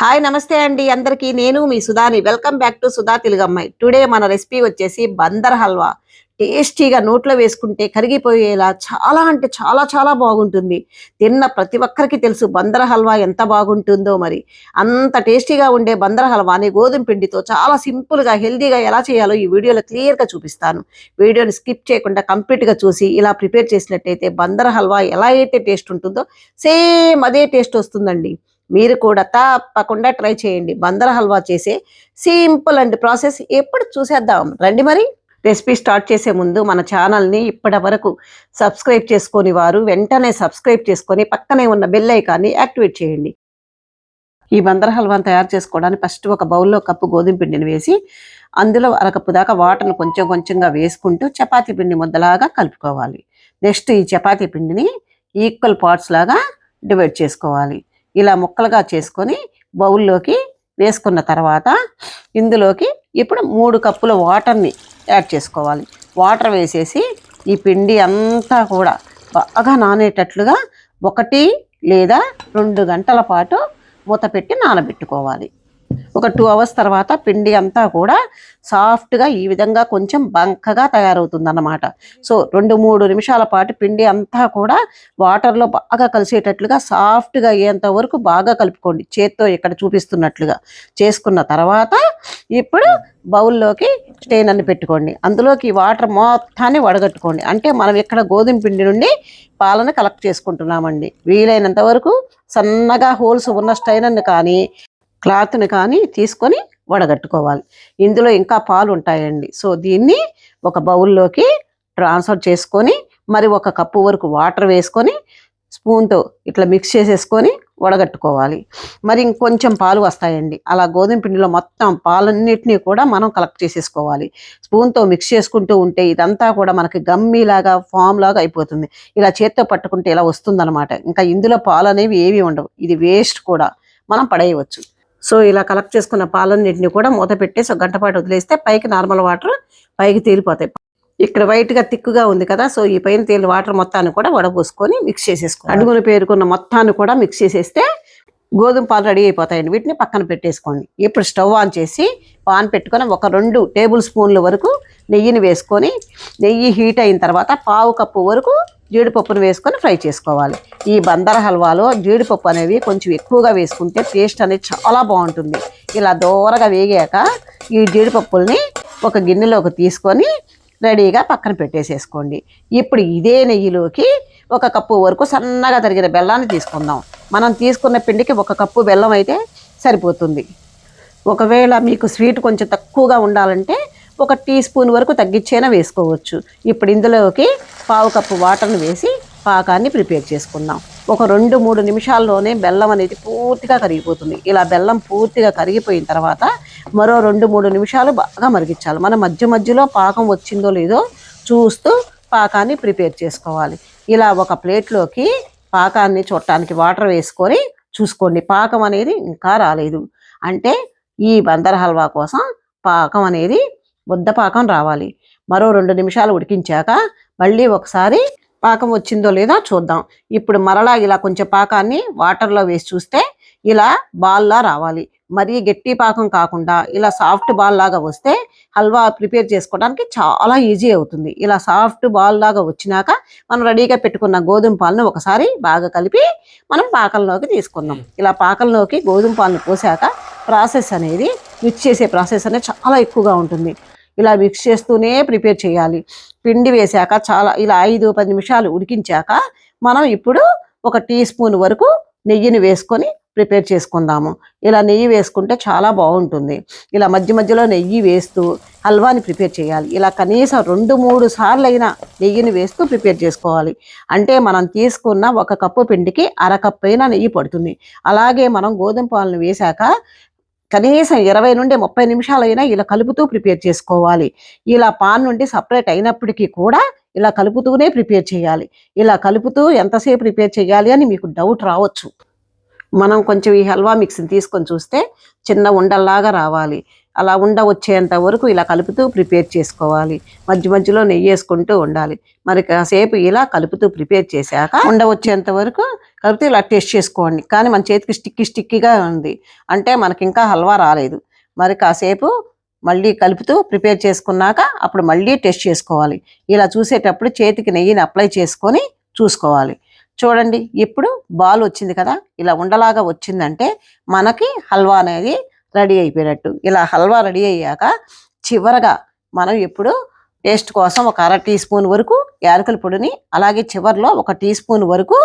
Hi నమస్తే అండి అందరికీ. నేను మీ సుధాని. వెల్కమ్ బ్యాక్ టు సుధా తెలుగమ్మాయి టుడే మన రెసిపీ వచ్చేసి బందర్ హల్వా. టేస్టీగా నోట్లో వేసుకుంటే కరిగిపోయేలా చాలా అంటే చాలా చాలా బాగుంటుంది. తిన్న ప్రతి ఒక్కరికి తెలుసు బందర హల్వా ఎంత బాగుంటుందో మరి. అంత టేస్టీగా ఉండే బందర హల్వాని గోధుమ పిండితో చాలా సింపుల్గా హెల్దీగా ఎలా చేయాలో ఈ వీడియోలో క్లియర్గా చూపిస్తాను. వీడియోని స్కిప్ చేయకుండా కంప్లీట్గా చూసి ఇలా ప్రిపేర్ చేసినట్టయితే బందర్ హల్వా ఎలా అయితే టేస్ట్ ఉంటుందో సేమ్ అదే టేస్ట్ వస్తుందండి. మీరు కూడా తప్పకుండా ట్రై చేయండి. బందర్ హల్వా చేసే సింపుల్ అండ్ ప్రాసెస్ ఎప్పుడు చూసేద్దాం. రండి మరి. రెసిపీ స్టార్ట్ చేసే ముందు మన ఛానల్ని ఇప్పటి వరకు సబ్స్క్రైబ్ చేసుకొని వారు వెంటనే సబ్స్క్రైబ్ చేసుకొని పక్కనే ఉన్న బెల్ ఐకాన్ని యాక్టివేట్ చేయండి. ఈ బందర్ హల్వాని తయారు చేసుకోవడానికి ఫస్ట్ ఒక బౌల్లో కప్పు గోధుమ పిండిని వేసి అందులో అరకప్పు దాకా వాటర్ను కొంచెం కొంచెంగా వేసుకుంటూ చపాతీ పిండి ముద్దలాగా కలుపుకోవాలి. నెక్స్ట్ ఈ చపాతీ పిండిని ఈక్వల్ పార్ట్స్ లాగా డివైడ్ చేసుకోవాలి. ఇలా ముక్కలుగా చేసుకొని బౌల్లోకి వేసుకున్న తర్వాత ఇందులోకి ఇప్పుడు మూడు కప్పుల వాటర్ని యాడ్ చేసుకోవాలి. వాటర్ వేసేసి ఈ పిండి అంతా కూడా బాగా నానేటట్లుగా ఒకటి లేదా రెండు గంటల పాటు మూత పెట్టి నానబెట్టుకోవాలి. ఒక టూ అవర్స్ తర్వాత పిండి అంతా కూడా సాఫ్ట్గా ఈ విధంగా కొంచెం బంకగా తయారవుతుంది అన్నమాట సో రెండు మూడు నిమిషాల పాటు పిండి అంతా కూడా వాటర్లో బాగా కలిసేటట్లుగా సాఫ్ట్గా అయ్యేంత వరకు బాగా కలుపుకోండి. చేత్తో ఇక్కడ చూపిస్తున్నట్లుగా చేసుకున్న తర్వాత ఇప్పుడు బౌల్లోకి స్టెయిన్ అన్ని పెట్టుకోండి. అందులోకి వాటర్ మొత్తాన్ని వడగట్టుకోండి. అంటే మనం ఇక్కడ గోధుమ పిండి నుండి పాలను కలెక్ట్ చేసుకుంటున్నామండి. వీలైనంత వరకు సన్నగా హోల్స్ ఉన్న స్టైనర్ని కానీ క్లాత్ని కానీ తీసుకొని వడగట్టుకోవాలి. ఇందులో ఇంకా పాలు ఉంటాయండి సో దీన్ని ఒక బౌల్లోకి ట్రాన్స్ఫర్ చేసుకొని మరి ఒక కప్పు వరకు వాటర్ వేసుకొని స్పూన్తో ఇట్లా మిక్స్ చేసేసుకొని వడగట్టుకోవాలి. మరి ఇంకొంచెం పాలు వస్తాయండి. అలా గోధుమ పిండిలో మొత్తం పాలన్నిటినీ కూడా మనం కలెక్ట్ చేసేసుకోవాలి. స్పూన్తో మిక్స్ చేసుకుంటూ ఉంటే ఇదంతా కూడా మనకి గమ్మీలాగా ఫామ్ లాగా అయిపోతుంది. ఇలా చేత్తో పట్టుకుంటే ఇలా వస్తుందన్నమాట. ఇంకా ఇందులో పాలు అనేవి ఏవి ఉండవు. ఇది వేస్ట్ కూడా. మనం పడేయవచ్చు. సో ఇలా కలెక్ట్ చేసుకున్న పాలన్నింటిని కూడా మూత పెట్టేసి ఒక గంట పాటు వదిలేస్తే పైకి నార్మల్ వాటర్ పైకి తేలిపోతాయి. ఇక్కడ వైట్గా తిక్కుగా ఉంది కదా సో ఈ పైన తేలి వాటర్ మొత్తాన్ని కూడా వడపోసుకొని మిక్స్ చేసేసుకో అడుగున పేరుకున్న మొత్తాన్ని కూడా మిక్స్ చేసేస్తే గోధుమ పాలు రెడీ అయిపోతాయండి. వీటిని పక్కన పెట్టేసుకోండి. ఇప్పుడు స్టవ్ ఆన్ చేసి పాన్ పెట్టుకొని ఒక రెండు టేబుల్ స్పూన్ల వరకు నెయ్యిని వేసుకొని నెయ్యి హీట్ అయిన తర్వాత పావు కప్పు వరకు జీడిపప్పును వేసుకొని ఫ్రై చేసుకోవాలి. ఈ బందర హల్వాలో జీడిపప్పు అనేవి కొంచెం ఎక్కువగా వేసుకుంటే టేస్ట్ అనేది చాలా బాగుంటుంది. ఇలా దూరగా వేగాక ఈ జీడిపప్పుల్ని ఒక గిన్నెలోకి తీసుకొని రెడీగా పక్కన పెట్టేసేసుకోండి. ఇప్పుడు ఇదే నెయ్యిలోకి ఒక కప్పు వరకు సన్నగా తరిగిన బెల్లాన్ని తీసుకుందాం. మనం తీసుకున్న పిండికి ఒక కప్పు బెల్లం అయితే సరిపోతుంది. ఒకవేళ మీకు స్వీట్ కొంచెం తక్కువగా ఉండాలంటే ఒక టీ స్పూన్ వరకు తగ్గించైనా వేసుకోవచ్చు. ఇప్పుడు ఇందులోకి పావు కప్పు వాటర్ని వేసి పాకాన్ని ప్రిపేర్ చేసుకుందాం. ఒక రెండు మూడు నిమిషాల్లోనే బెల్లం అనేది పూర్తిగా కరిగిపోతుంది. ఇలా బెల్లం పూర్తిగా కరిగిపోయిన తర్వాత మరో రెండు మూడు నిమిషాలు బాగా మరిగించాలి. మన మధ్య మధ్యలో పాకం వచ్చిందో లేదో చూస్తూ పాకాన్ని ప్రిపేర్ చేసుకోవాలి. ఇలా ఒక ప్లేట్లోకి పాకాన్ని చూడటానికి వాటర్ వేసుకొని చూసుకోండి. పాకం అనేది ఇంకా రాలేదు. అంటే ఈ బందర్ హల్వా కోసం పాకం అనేది బుద్ధ పాకం రావాలి. మరో రెండు నిమిషాలు ఉడికించాక మళ్ళీ ఒకసారి పాకం వచ్చిందో లేదో చూద్దాం. ఇప్పుడు మరలా ఇలా కొంచెం పాకాన్ని వాటర్లో వేసి చూస్తే ఇలా బాల్లా రావాలి. మరీ గట్టి పాకం కాకుండా ఇలా సాఫ్ట్ బాల్ లాగా వస్తే హల్వా ప్రిపేర్ చేసుకోవడానికి చాలా ఈజీ అవుతుంది. ఇలా సాఫ్ట్ బాల్ లాగా వచ్చినాక మనం రెడీగా పెట్టుకున్న గోధుమ పాలను ఒకసారి బాగా కలిపి మనం పాకంలోకి తీసుకుందాం. ఇలా పాకంలోకి గోధుమ పాలను పోసాక ప్రాసెస్ అనేది మిక్స్ చేసే ప్రాసెస్ అనేది చాలా ఎక్కువగా ఉంటుంది. ఇలా మిక్స్ చేస్తూనే ప్రిపేర్ చేయాలి. పిండి వేశాక చాలా ఇలా ఐదు పది నిమిషాలు ఉడికించాక మనం ఇప్పుడు ఒక టీ స్పూన్ వరకు నెయ్యిని వేసుకొని ప్రిపేర్ చేసుకుందాము. ఇలా నెయ్యి వేసుకుంటే చాలా బాగుంటుంది. ఇలా మధ్య మధ్యలో నెయ్యి వేస్తూ హల్వాని ప్రిపేర్ చేయాలి. ఇలా కనీసం రెండు మూడు సార్లు అయినా నెయ్యిని వేస్తూ ప్రిపేర్ చేసుకోవాలి. అంటే మనం తీసుకున్న ఒక కప్పు పిండికి అర కప్పు అయినా నెయ్యి పడుతుంది. అలాగే మనం గోధుమ పాలను వేశాక కనీసం ఇరవై నుండి ముప్పై నిమిషాలైనా ఇలా కలుపుతూ ప్రిపేర్ చేసుకోవాలి. ఇలా పాన్ నుండి సపరేట్ అయినప్పటికీ కూడా ఇలా కలుపుతూనే ప్రిపేర్ చేయాలి. ఇలా కలుపుతూ ఎంతసేపు ప్రిపేర్ చేయాలి అని మీకు డౌట్ రావచ్చు. మనం కొంచెం ఈ హల్వా మిక్స్ని తీసుకొని చూస్తే చిన్న ఉండల్లాగా రావాలి. అలా ఉండ వచ్చేంత వరకు ఇలా కలుపుతూ ప్రిపేర్ చేసుకోవాలి. మధ్య మధ్యలో నెయ్యి వేసుకుంటూ ఉండాలి. మరి కాసేపు ఇలా కలుపుతూ ప్రిపేర్ చేశాక ఉండ వచ్చేంత వరకు కలిపితే ఇలా టేస్ట్ చేసుకోండి. కానీ మన చేతికి స్టిక్కి స్టిక్కీగా ఉంది. అంటే మనకి ఇంకా హల్వా రాలేదు. మరి కాసేపు మళ్ళీ కలుపుతూ ప్రిపేర్ చేసుకున్నాక అప్పుడు మళ్ళీ టెస్ట్ చేసుకోవాలి. ఇలా చూసేటప్పుడు చేతికి నెయ్యిని అప్లై చేసుకొని చూసుకోవాలి. చూడండి ఇప్పుడు బాల్ వచ్చింది కదా? ఇలా ఉండలాగా వచ్చిందంటే మనకి హల్వా అనేది రెడీ అయిపోయినట్టు. ఇలా హల్వా రెడీ అయ్యాక చివరగా మనం ఇప్పుడు టేస్ట్ కోసం ఒక అర టీ స్పూన్ వరకు యాలకుల పొడిని అలాగే చివరిలో ఒక టీ స్పూన్ వరకు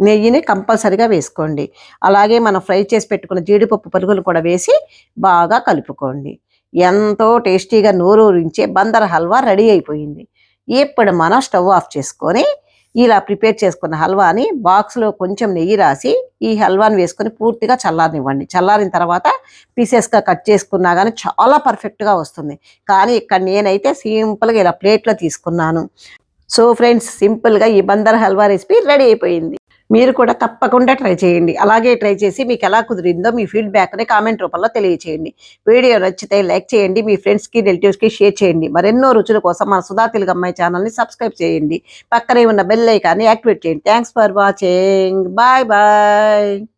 నెయ్యిని కంపల్సరిగా వేసుకోండి. అలాగే మనం ఫ్రై చేసి పెట్టుకున్న జీడిపప్పు పరుగులు కూడా వేసి బాగా కలుపుకోండి. ఎంతో టేస్టీగా నోరూరించే బందర్ హల్వా రెడీ అయిపోయింది. ఇప్పుడు మనం స్టవ్ ఆఫ్ చేసుకొని ఇలా ప్రిపేర్ చేసుకున్న హల్వాని బాక్స్లో కొంచెం నెయ్యి రాసి ఈ హల్వాని వేసుకొని పూర్తిగా చల్లారనివ్వండి. చల్లారిన తర్వాత పీసెస్గా కట్ చేసుకున్నా కానీ చాలా పర్ఫెక్ట్గా వస్తుంది. కానీ ఇక్కడ నేనైతే సింపుల్గా ఇలా ప్లేట్లో తీసుకున్నాను. సో ఫ్రెండ్స్ సింపుల్గా ఈ బందర్ హల్వా రెసిపీ రెడీ అయిపోయింది. మీరు కూడా తప్పకుండా ట్రై చేయండి. అలాగే ట్రై చేసి మీకు ఎలా కుదిరిందో మీ ఫీడ్బ్యాక్ని కామెంట్ రూపంలో తెలియచేయండి. వీడియో నచ్చితే లైక్ చేయండి మీ ఫ్రెండ్స్కి రిలేటివ్స్కి షేర్ చేయండి. మరెన్నో రుచుల కోసం మన సుధా తెలుగు అమ్మాయి ఛానల్ని సబ్స్క్రైబ్ చేయండి. పక్కనే ఉన్న బెల్ ఐకాన్ని యాక్టివేట్ చేయండి. Thanks for watching bye bye